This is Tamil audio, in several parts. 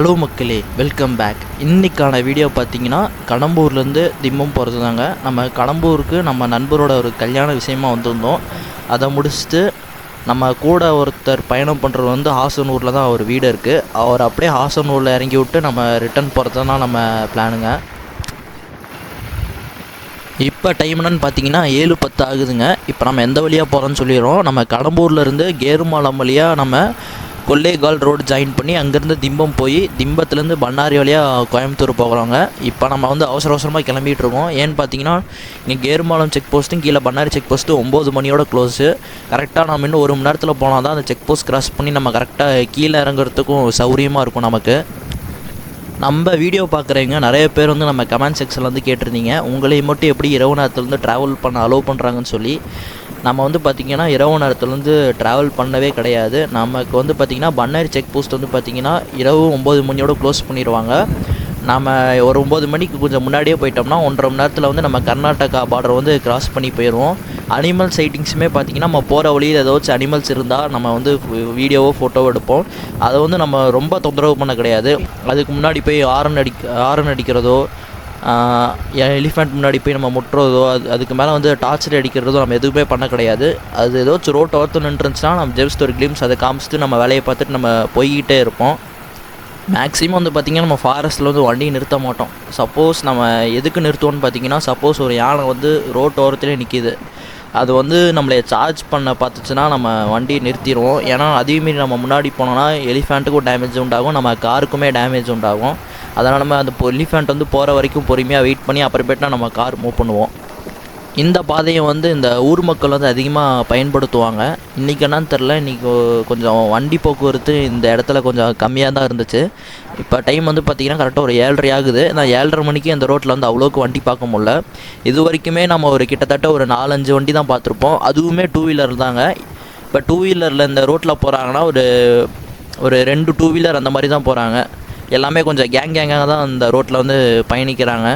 ஹலோ மக்களே வெல்கம் பேக் இன்றைக்கான வீடியோ பார்த்தீங்கன்னா கடம்பூர்லேருந்து திம்மம் போகிறது தாங்க நம்ம கடம்பூருக்கு நம்ம நண்பரோட ஒரு கல்யாண விஷயமாக வந்திருந்தோம். அதை முடிச்சுட்டு நம்ம கூட ஒருத்தர் பயணம் பண்ணுறது வந்து ஹாசனூரில் தான் அவர் வீடு இருக்குது அவர் அப்படியே ஹாசனூரில் இறங்கி விட்டு நம்ம ரிட்டர்ன் போகிறது தான் நம்ம பிளானுங்க இப்போ டைம் என்னன்னு பார்த்தீங்கன்னா ஏழு பத்து ஆகுதுங்க. இப்போ நம்ம எந்த வழியாக போகிறோன்னு சொல்லிடுறோம். நம்ம கடம்பூர்லேருந்து கேருமாலம் வழியாக நம்ம கொல்லேகால் ரோடு ஜாயின் பண்ணி அங்கேருந்து திம்பம் போய் திம்பத்துலேருந்து பண்ணாரி வழியாக கோயம்புத்தூர் போகிறவங்க. இப்போ நம்ம வந்து அவசர அவசரமாக கிளம்பிகிட்டு இருக்கோம். ஏன்னு பார்த்தீங்கன்னா இங்கே கேருமாலம் செக் போஸ்ட்டும் கீழே பண்ணாரி செக் போஸ்ட்டு ஒம்பது மணியோட க்ளோஸு கரெக்டாக நம்ம இன்னும் ஒரு மணி நேரத்தில் போனால் தான் அந்த செக் போஸ்ட் கிராஸ் பண்ணி நம்ம கரெக்டாக கீழே இறங்குறதுக்கும் சௌரியமாக இருக்கும் நமக்கு. நம்ம வீடியோ பார்க்குறவங்க நிறைய பேர் வந்து நம்ம கமெண்ட் செக்ஷனில் வந்து கேட்டிருந்தீங்க. உங்களையும் மட்டும் எப்படி இரவு நேரத்துலேருந்து ட்ராவல் பண்ண அலோவ் பண்ணுறாங்கன்னு சொல்லி. நம்ம வந்து பார்த்திங்கன்னா இரவு நேரத்துலேருந்து ட்ராவல் பண்ணவே கிடையாது. நமக்கு வந்து பார்த்திங்கன்னா பண்ணாரி செக் போஸ்ட் வந்து பார்த்திங்கன்னா இரவு ஒம்பது மணியோட க்ளோஸ் பண்ணிடுவாங்க நம்ம ஒரு ஒம்பது மணிக்கு கொஞ்சம் முன்னாடியே போயிட்டோம்னா ஒன்றரை மணி நேரத்தில் வந்து நம்ம கர்நாடகா பார்டர் வந்து கிராஸ் பண்ணி போயிடுவோம். அனிமல் சைட்டிங்ஸுமே பார்த்திங்கன்னா நம்ம போகிற வழியில் ஏதாச்சும் அனிமல்ஸ் இருந்தால் நம்ம வந்து வீடியோவோ ஃபோட்டோவோ எடுப்போம். அதை வந்து நம்ம ரொம்ப தொந்தரவு பண்ண கிடையாது. அதுக்கு முன்னாடி போய் ஆரன் அடி ஆரன் அடிக்கிறதோ எலிஃபெண்ட் முன்னாடி போய் நம்ம முட்டுறதோ அது அதுக்கு மேலே வந்து டார்ச்சர் அடிக்கிறதோ நம்ம எதுவுமே பண்ண கிடையாது. அது ஏதாச்சும் ரோட் ஓரத்து நின்றுச்சுன்னா நம்ம ஜெஸ்ட் ஒரு கிளிம்ஸ் அதை காமிச்சிட்டு நம்ம வேலையை பார்த்துட்டு நம்ம போய்கிட்டே இருப்போம். மேக்ஸிமம் வந்து பார்த்திங்கன்னா நம்ம ஃபாரஸ்ட்டில் வந்து வண்டி நிறுத்த மாட்டோம். சப்போஸ் நம்ம எதுக்கு நிறுத்துவோம்னு பார்த்தீங்கன்னா சப்போஸ் ஒரு யானை வந்து ரோட் ஓரத்துலேயே நிற்கிது அது வந்து நம்மளை சார்ஜ் பண்ண பார்த்துச்சுன்னா நம்ம வண்டி நிறுத்திடுவோம். ஏன்னா அதையும் மீறி நம்ம முன்னாடி போனோம்னா எலிஃபெண்ட்டுக்கும் டேமேஜ் உண்டாகும் நம்ம காருக்குமே டேமேஜ் உண்டாகும். அதனால் நம்ம அந்த எலிஃபெண்ட் வந்து போகிற வரைக்கும் பொறுமையாக வெயிட் பண்ணி அப்புறமேட்டா நம்ம கார் மூவ் பண்ணுவோம். இந்த பாதையை வந்து இந்த ஊர் மக்கள் வந்து அதிகமாக பயன்படுத்துவாங்க. இன்றைக்கி என்னன்னு தெரில இன்றைக்கி கொஞ்சம் வண்டி போக்குவரத்து இந்த இடத்துல கொஞ்சம் கம்மியாக தான் இருந்துச்சு. இப்போ டைம் வந்து பார்த்திங்கன்னா கரெக்டாக ஒரு ஏழரை ஆகுது. நான் ஏழரை மணிக்கு அந்த ரோட்டில் வந்து அவ்வளோக்கு வண்டி பார்க்க முடில இது வரைக்குமே நம்ம ஒரு கிட்டத்தட்ட ஒரு நாலஞ்சு வண்டி தான் பார்த்துருப்போம். அதுவுமே டூ வீலர் தாங்க. இப்போ டூ வீலரில் இந்த ரோட்டில் போகிறாங்கன்னா ஒரு ஒரு ரெண்டு டூ வீலர் அந்த மாதிரி தான் போகிறாங்க எல்லாமே கொஞ்சம் கேங் கேங்காக தான் அந்த ரோட்டில் வந்து பயணிக்கிறாங்க.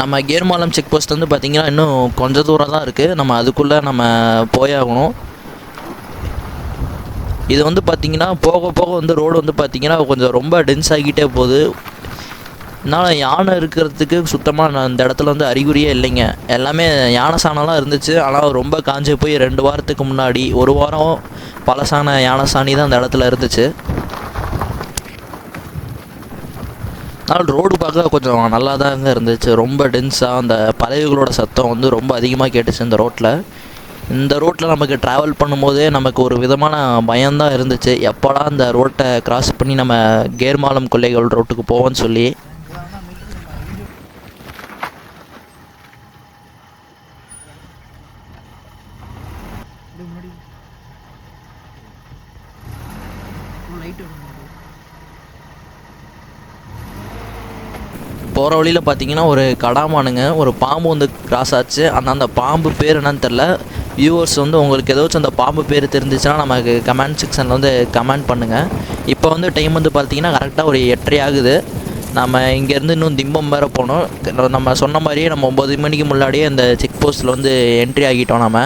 நம்ம கேர்மாலம் செக் போஸ்ட் வந்து பார்த்திங்கன்னா இன்னும் கொஞ்சம் தூரம் தான் இருக்குது நம்ம அதுக்குள்ளே நம்ம போயாகணும். இது வந்து பார்த்திங்கன்னா போக போக வந்து ரோடு வந்து பார்த்திங்கன்னா கொஞ்சம் ரொம்ப டென்ஸ் ஆகிட்டே போகுது. இருந்தாலும் யானை இருக்கிறதுக்கு சுத்தமாக நான் இந்த இடத்துல வந்து அறிகுறியே இல்லைங்க. எல்லாமே யானை சாணம்லாம் இருந்துச்சு. ஆனால் ரொம்ப காஞ்சு போய் ரெண்டு வாரத்துக்கு முன்னாடி ஒரு வாரம் பழசான யானை சாணி தான் அந்த இடத்துல இருந்துச்சு. ஆனால் ரோடு பார்க்க கொஞ்சம் நல்லா தாங்க இருந்துச்சு. ரொம்ப டென்ஸாக அந்த பறவைகளோட சத்தம் வந்து ரொம்ப அதிகமாக கேட்டுச்சு இந்த ரோட்டில் இந்த ரோட்டில் நமக்கு ட்ராவல் பண்ணும்போதே நமக்கு ஒரு விதமான பயம்தான் இருந்துச்சு. எப்போடா அந்த ரோட்டை கிராஸ் பண்ணி நம்ம கேர்மாலம் கொல்லைகள் ரோட்டுக்கு போவோம்னு சொல்லி போகிற வழியில் பார்த்தீங்கன்னா ஒரு கடாமானுங்க ஒரு பாம்பு வந்து கிராஸ் ஆச்சு. அந்த அந்த பாம்பு பேர் என்னன்னு தெரில வியூவர்ஸ் வந்து உங்களுக்கு ஏதாச்சும் அந்த பாம்பு பேர் தெரிஞ்சிச்சுன்னா நமக்கு கமெண்ட் செக்ஷனில் வந்து கமெண்ட் பண்ணுங்கள் இப்போ வந்து டைம் வந்து பார்த்தீங்கன்னா கரெக்டாக ஒரு எட்டரை ஆகுது. நம்ம இங்கேருந்து இன்னும் திம்பம் வேறு போனோம் நம்ம சொன்ன மாதிரியே நம்ம ஒம்பது மணிக்கு முன்னாடியே அந்த செக் போஸ்ட்டில் வந்து என்ட்ரி ஆகிட்டோம் நம்ம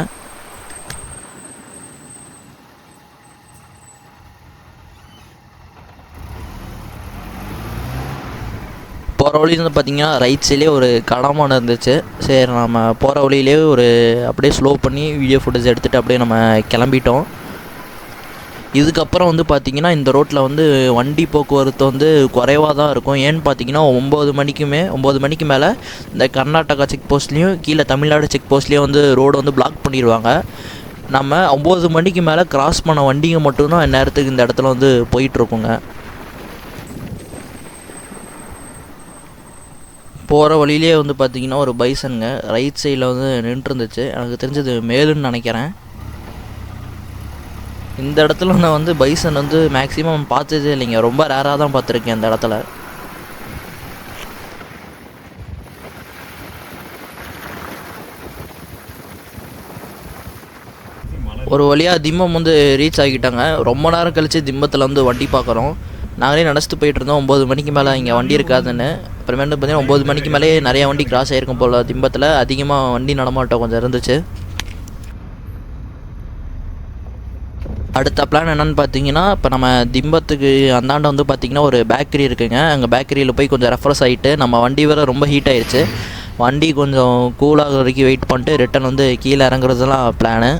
போகிற வழியில் பார்த்தீங்கன்னா ரைட் சைட்லேயே ஒரு கடமான இருந்துச்சு. சரி நம்ம போகிற வழியிலே ஒரு அப்படியே ஸ்லோ பண்ணி வீடியோ ஃபுட்டேஜ் எடுத்துகிட்டு அப்படியே நம்ம கிளம்பிட்டோம். இதுக்கப்புறம் வந்து பார்த்திங்கன்னா இந்த ரோட்டில் வந்து வண்டி போக்குவரத்து வந்து குறைவாக தான் இருக்கும். ஏன்னு பார்த்தீங்கன்னா ஒம்பது மணிக்குமே ஒம்பது மணிக்கு மேலே இந்த கர்நாடகா செக் போஸ்ட்லேயும் கீழே தமிழ்நாடு செக் போஸ்ட்லேயும் வந்து ரோடு வந்து பிளாக் பண்ணிடுவாங்க. நம்ம ஒம்பது மணிக்கு மேலே கிராஸ் பண்ண வண்டிங்க மட்டும்தான் நேரத்துக்கு இந்த இடத்துல வந்து போயிட்டுருக்குங்க போகிற வழியிலே வந்து பார்த்திங்கன்னா ஒரு பைசனுங்க. ரைட் சைடில் வந்து நின்றுருந்துச்சு. எனக்கு தெரிஞ்சது மேலுன்னு நினைக்கிறேன். இந்த இடத்துல நான் வந்து பைசன் வந்து மேக்ஸிமம் பார்த்ததே இல்லைங்க. ரொம்ப ரேராக தான் பார்த்துருக்கேன் இந்த இடத்துல. ஒரு வழியாக திம்மம் வந்து ரீச் ஆகிட்டாங்க. ரொம்ப நேரம் கழித்து திம்மத்தில் வந்து வண்டி பார்க்குறோம் நாங்களே நடந்துட்டு போயிட்டு இருந்தோம். ஒம்பது மணிக்கு மேலே இங்கே வண்டி இருக்காதுன்னு. அப்புறமேட்டு பார்த்தீங்கன்னா ஒம்பது மணிக்கு மேலே நிறையா வண்டி கிராஸ் ஆகிருக்கும் போல் திம்பத்தில். அதிகமாக வண்டி நடமாட்டம் கொஞ்சம் இருந்துச்சு. அடுத்த பிளான் என்னென்னு பார்த்தீங்கன்னா இப்போ நம்ம திம்பத்துக்கு அந்தாண்ட வந்து பார்த்திங்கன்னா ஒரு பேக்கரி இருக்குங்க. அங்கே பேக்கரியில் போய் கொஞ்சம் ரெஃப்ரெஷ் ஆகிட்டு நம்ம வண்டி வேறு ரொம்ப ஹீட் ஆயிடுச்சு வண்டி கொஞ்சம் கூலாக வரைக்கும் வெயிட் பண்ணிட்டு ரிட்டன் வந்து கீழே இறங்குறதுலாம் பிளானு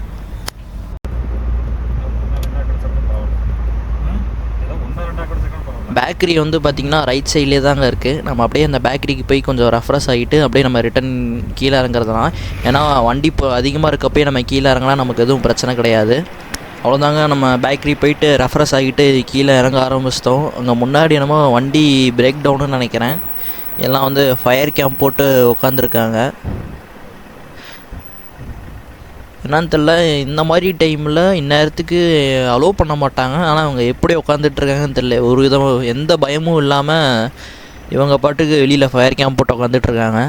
பேக்கரி வந்து பார்த்திங்கன்னா ரைட் சைட்லேயே தாங்க இருக்குது நம்ம அப்படியே அந்த பேக்கரிக்கு போய் கொஞ்சம் ரெஃப்ரெஷ் ஆகிட்டு அப்படியே நம்ம ரிட்டன் கீழே இறங்குறதுலாம் ஏன்னா வண்டி இப்போ அதிகமாக இருக்கப்போயே நம்ம கீழே இறங்கினா நமக்கு எதுவும் பிரச்சனை கிடையாது. அவ்வளோதாங்க நம்ம பேக்கரி போயிட்டு ரெஃப்ரெஷ் ஆகிட்டு கீழே இறங்க ஆரம்பிச்சிட்டோம். அங்கே முன்னாடி என்னமோ வண்டி பிரேக் டவுனுன்னு நினைக்கிறேன். எல்லாம் வந்து ஃபயர் கேம்ப் போட்டு உட்காந்துருக்காங்க என்னன்னு தெரில இந்த மாதிரி டைமில் இந்நேரத்துக்கு அலோவ் பண்ண மாட்டாங்க. ஆனால் அவங்க எப்படி உட்காந்துட்ருக்காங்கன்னு தெரில ஒரு விதம் எந்த பயமும் இல்லாமல் இவங்க பாட்டுக்கு வெளியில் ஃபயர் கேம்ப் போட்டு உட்காந்துட்ருக்காங்க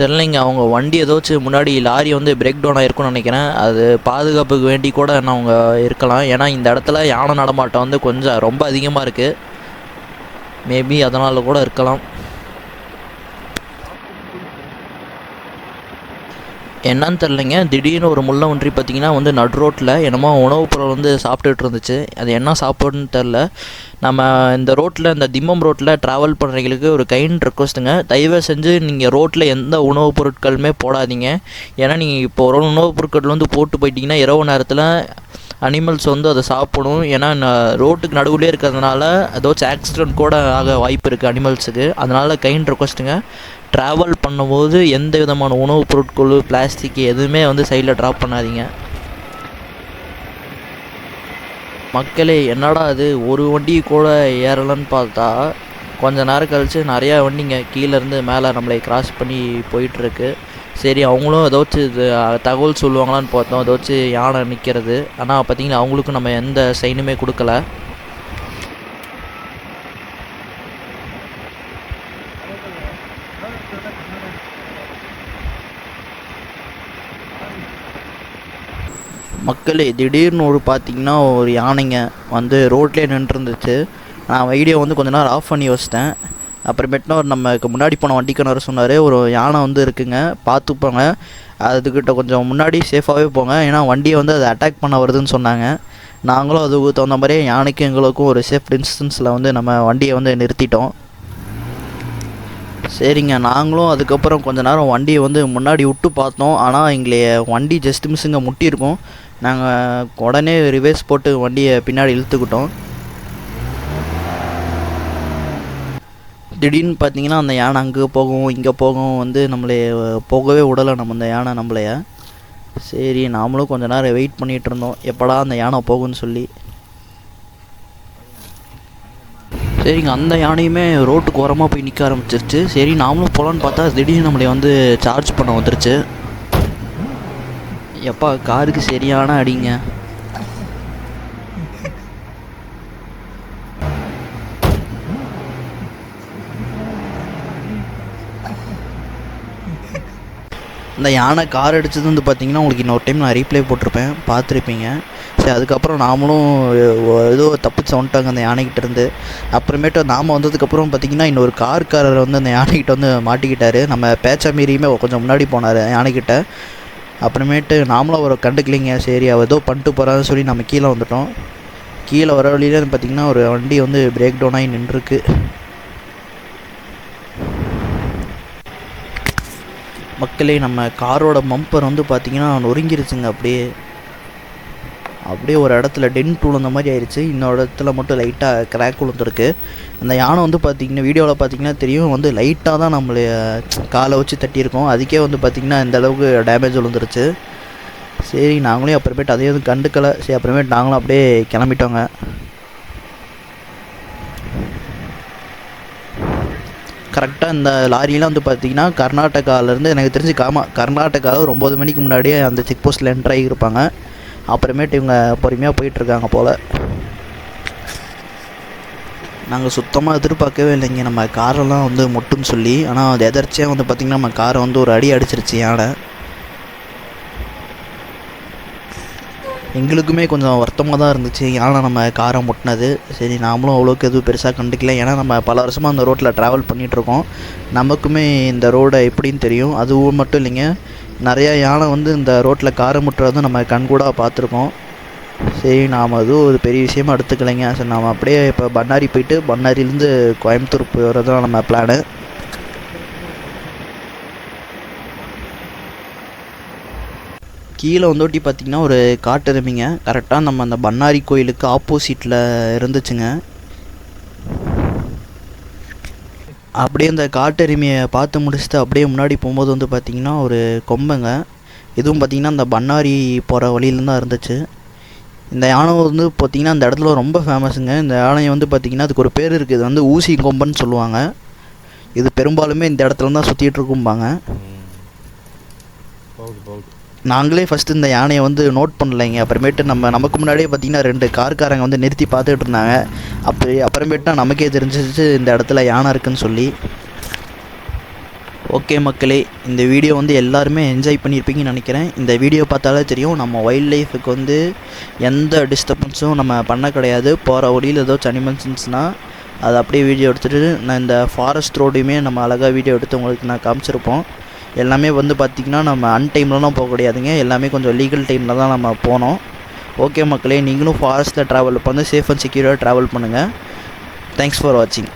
தெரிலைங்க அவங்க வண்டி ஏதாச்சும் முன்னாடி லாரி வந்து பிரேக் டவுன் ஆகிருக்கும்னு நினைக்கிறேன். அது பாதுகாப்புக்கு வேண்டி கூட என்ன அவங்க இருக்கலாம். ஏன்னா இந்த இடத்துல யானை நடமாட்டம் வந்து கொஞ்சம் ரொம்ப அதிகமாக இருக்குது மேபி அதனால் கூட இருக்கலாம். என்னன்னு தெரிலங்க திடீர்னு ஒரு முள்ள ஒன்றி பார்த்தீங்கன்னா வந்து நடு ரோட்டில் என்னமோ உணவுப் பொருள் வந்து சாப்பிட்டுட்டு இருந்துச்சு. அது என்ன சாப்பாடுன்னு தெரில நம்ம இந்த ரோட்டில் இந்த திம்மம் ரோட்டில் ட்ராவல் பண்ணுறவங்களுக்கு ஒரு கைண்ட் ரெக்வஸ்ட்டுங்க தயவு செஞ்சு நீங்கள் ரோட்டில் எந்த உணவுப் பொருட்களுமே போடாதீங்க. ஏன்னா நீங்கள் இப்போ ஒரு உணவுப் பொருட்கள் வந்து போட்டு போயிட்டீங்கன்னா இரவு நேரத்தில் அனிமல்ஸ் வந்து அதை சாப்பிடும் ஏன்னா ந- ரோட்டுக்கு நடுவுலேயே இருக்கிறதுனால ஏதாச்சும் ஆக்சிடென்ட் கூட ஆக வாய்ப்பு இருக்குது அனிமல்ஸுக்கு அதனால் கைண்ட் ரெக்வஸ்ட்டுங்க ட்ராவல் பண்ணும்போது எந்த விதமான உணவுப் பொருட்கள் பிளாஸ்டிக் எதுவுமே வந்து சைடில் ட்ராப் பண்ணாதீங்க. மக்களே என்னடா அது ஒரு வண்டி கூட ஏறலைன்னு பார்த்தா கொஞ்ச நேரம் கழித்து நிறையா வண்டிங்க கீழேருந்து மேலே நம்மளை கிராஸ் பண்ணி போயிட்டுருக்கு. சரி அவங்களும் ஏதாச்சும் இது தகவல் சொல்லுவாங்களான்னு பார்த்தோம். ஏதாச்சும் யானை நிற்கிறது ஆனால் பார்த்தீங்கன்னா அவங்களுக்கும் நம்ம எந்த சைனுமே கொடுக்கல. மக்களே திடீர்னு ஒரு பார்த்தீங்கன்னா ஒரு யானைங்க வந்து ரோட்லேயே நின்றுருந்துச்சு. நான் வீடியோ வந்து கொஞ்ச நேரம் ஆஃப் பண்ணி வச்சிட்டேன். அப்புறமேட்டுனா ஒரு நமக்கு முன்னாடி போன வண்டிக்காரர் சொன்னார். ஒரு யானை வந்து இருக்குங்க. பார்த்துப்போங்க அதுக்கிட்ட கொஞ்சம் முன்னாடி சேஃபாகவே போங்க. ஏன்னா வண்டியை வந்து அதை அட்டாக் பண்ண வருதுன்னு சொன்னாங்க. நாங்களும் அதுக்கு தகுந்த மாதிரியே யானைக்கும் எங்களுக்கும் ஒரு சேஃப் டிஸ்டன்ஸில் வந்து நம்ம வண்டியை வந்து நிறுத்திட்டோம். சரிங்க. நாங்களும் அதுக்கப்புறம் கொஞ்ச நேரம் வண்டியை வந்து முன்னாடி விட்டு பார்த்தோம். ஆனால் எங்களை வண்டி ஜஸ்ட் மிஸ்ஸுங்க முட்டியிருக்கோம். நாங்கள் உடனே ரிவேஸ் போட்டு வண்டியை பின்னாடி இழுத்துக்கிட்டோம். திடீர்னு பார்த்தீங்கன்னா அந்த யானை அங்கே போகும் இங்கே போகும் வந்து நம்மளை போகவே விடலை நம்ம அந்த யானை நம்மளைய சரி நாமளும் கொஞ்ச நேரம் வெயிட் பண்ணிகிட்டு இருந்தோம். எப்படா அந்த யானை போகும்னு சொல்லி. சரிங்க அந்த யானையுமே ரோட்டுக்கு ஓரமாக போய் நிற்க ஆரம்பிச்சிருச்சு. சரி நாமளும் போகலான்னு பார்த்தா திடீர்னு நம்மளை வந்து சார்ஜ் பண்ண வந்துருச்சு. எப்பா காருக்கு சரியான அடிங்க. இந்த யானை கார் அடித்தது வந்து பார்த்தீங்கன்னா உங்களுக்கு இன்னொரு டைம் நான் ரீப்ளே போட்டிருப்பேன். பார்த்துருப்பீங்க. சரி அதுக்கப்புறம் நாமளும் ஏதோ தப்பிச்சு வந்துட்டாங்க அந்த யானைக்கிட்டேருந்து அப்புறமேட்டு நாம் வந்ததுக்கப்புறம் பார்த்தீங்கன்னா இன்னொரு கார்காரர் வந்து அந்த யானைக்கிட்ட வந்து மாட்டிக்கிட்டாரு. நம்ம பேச்சா மீறியுமே கொஞ்சம் முன்னாடி போனார் யானைக்கிட்ட அப்புறமேட்டு நாமளும் அவரை கண்டுக்கலைங்க. சரி அவர் ஏதோ பண்ணிட்டு போகிறான்னு சொல்லி நம்ம கீழே வந்துட்டோம். கீழே வர வழியில பார்த்தீங்கன்னா ஒரு வண்டி வந்து பிரேக் டவுன் ஆகி நின்றுருக்கு. மக்களே நம்ம காரோட மம்பர் வந்து பார்த்திங்கன்னா நொறுங்கிருச்சுங்க அப்படியே. அப்படியே ஒரு இடத்துல டென்ட் விழுந்த மாதிரி ஆயிடுச்சு இன்னொரு இடத்துல மட்டும் லைட்டாக கிராக் விழுந்துருக்கு அந்த யானை வந்து பார்த்தீங்கன்னா வீடியோவில் பார்த்தீங்கன்னா தெரியும் வந்து லைட்டாக தான் நம்மளை காலை வச்சு தட்டியிருக்கோம். அதுக்கே வந்து பார்த்திங்கன்னா இந்த அளவுக்கு டேமேஜ் விழுந்துருச்சு சரி நாங்களும் அப்புறமேட்டு அதையும் எதுவும் கண்டுக்கலை. சரி அப்புறமேட்டு நாங்களும் அப்படியே கிளம்பிட்டோங்க. கரெக்டாக இந்த லாரியெலாம் வந்து பார்த்தீங்கன்னா கர்நாடகாவிலேருந்து எனக்கு தெரிஞ்சு காமா கர்நாடகாவில் ஒரு ஒம்பது மணிக்கு முன்னாடியே அந்த செக் போஸ்ட்டில் என்ட்ராகி ஆகியிருப்பாங்க. அப்புறமேட்டு இவங்க பொறுமையாக போயிட்டுருக்காங்க போல். நாங்கள் சுத்தமாக எதிர்பார்க்கவே இல்லைங்க நம்ம காரெல்லாம் வந்து முட்டுன்னு சொல்லி ஆனால் அது எதர்ச்சியாக வந்து பார்த்திங்கன்னா நம்ம காரை வந்து ஒரு அடி அடிச்சிருச்சு யானை. எங்களுக்குமே கொஞ்சம் வருத்தமாக தான் இருந்துச்சு. யானை நம்ம காரை முட்டினது. சரி நாமளும் அவ்வளோக்கு எதுவும் பெருசாக கண்டுக்கல. ஏன்னா நம்ம பல வருஷமாக அந்த ரோட்டில் ட்ராவல் பண்ணிகிட்ருக்கோம் நமக்குமே இந்த ரோடை எப்படின்னு தெரியும். அதுவும் மட்டும் இல்லைங்க. நிறையா யானை வந்து இந்த ரோட்டில் காரை முட்டுறதும் நம்ம கண்கூடாக பார்த்துருக்கோம். சரி நாம் அதுவும் ஒரு பெரிய விஷயமா எடுத்துக்கலைங்க. சரி நாம் அப்படியே இப்போ பண்ணாரி போயிட்டு பண்ணாரிலேருந்து கோயம்புத்தூர் போகிறது தான் நம்ம பிளானு கீழே வந்தோட்டி பார்த்திங்கன்னா ஒரு காட்டெருமைங்க. கரெக்டாக நம்ம அந்த பண்ணாரி கோயிலுக்கு ஆப்போசிட்டில் இருந்துச்சுங்க. அப்படியே அந்த காட்டெருமையை பார்த்து முடிச்சுட்டு அப்படியே முன்னாடி போகும்போது வந்து பார்த்திங்கன்னா ஒரு கொம்பைங்க. இதுவும் பார்த்திங்கன்னா அந்த பண்ணாரி போகிற வழியில தான் இருந்துச்சு. இந்த யானை வந்து பார்த்திங்கன்னா அந்த இடத்துல ரொம்ப ஃபேமஸுங்க இந்த யானையை வந்து பார்த்திங்கன்னா அதுக்கு ஒரு பேர் இருக்குது இது வந்து ஊசி கொம்பன்னு சொல்லுவாங்க. இது பெரும்பாலுமே இந்த இடத்துல தான் சுற்றிட்டு இருக்கும்பாங்க நாங்களே ஃபஸ்ட்டு இந்த யானையை வந்து நோட் பண்ணலைங்க. அப்புறமேட்டு நம்ம நமக்கு முன்னாடியே பார்த்தீங்கன்னா ரெண்டு கார்காரங்க வந்து நிறுத்தி பார்த்துட்டு இருந்தாங்க. அப்படி அப்புறமேட்டு தான் நமக்கே தெரிஞ்சிச்சு இந்த இடத்துல யானை இருக்குன்னு சொல்லி. ஓகே மக்களே இந்த வீடியோ வந்து எல்லாருமே என்ஜாய் பண்ணியிருப்பீங்கன்னு நினைக்கிறேன். இந்த வீடியோ பார்த்தாலே தெரியும் நம்ம வைல்ட் லைஃபுக்கு வந்து எந்த டிஸ்டர்பன்ஸும் நம்ம பண்ண கிடையாது. போகிற வழியில் ஏதோ அனிமல்ஸ் அதை அப்படியே வீடியோ எடுத்துகிட்டு நான் இந்த ஃபாரஸ்ட் ரோடையுமே நம்ம அழகாக வீடியோ எடுத்து உங்களுக்கு நான் காமிச்சிருப்போம். எல்லாமே வந்து பார்த்திங்கன்னா நம்ம அன்டைம்லலாம் போக கிடையாதுங்க எல்லாமே கொஞ்சம் லீகல் டைமில் தான் நம்ம போனோம். ஓகே மக்களே நீங்களும் ஃபாரஸ்ட்டில் ட்ராவல் பண்ணி சேஃப் அண்ட் செக்யூராக ட்ராவல் பண்ணுங்கள் தேங்க்ஸ் ஃபார் வாட்சிங்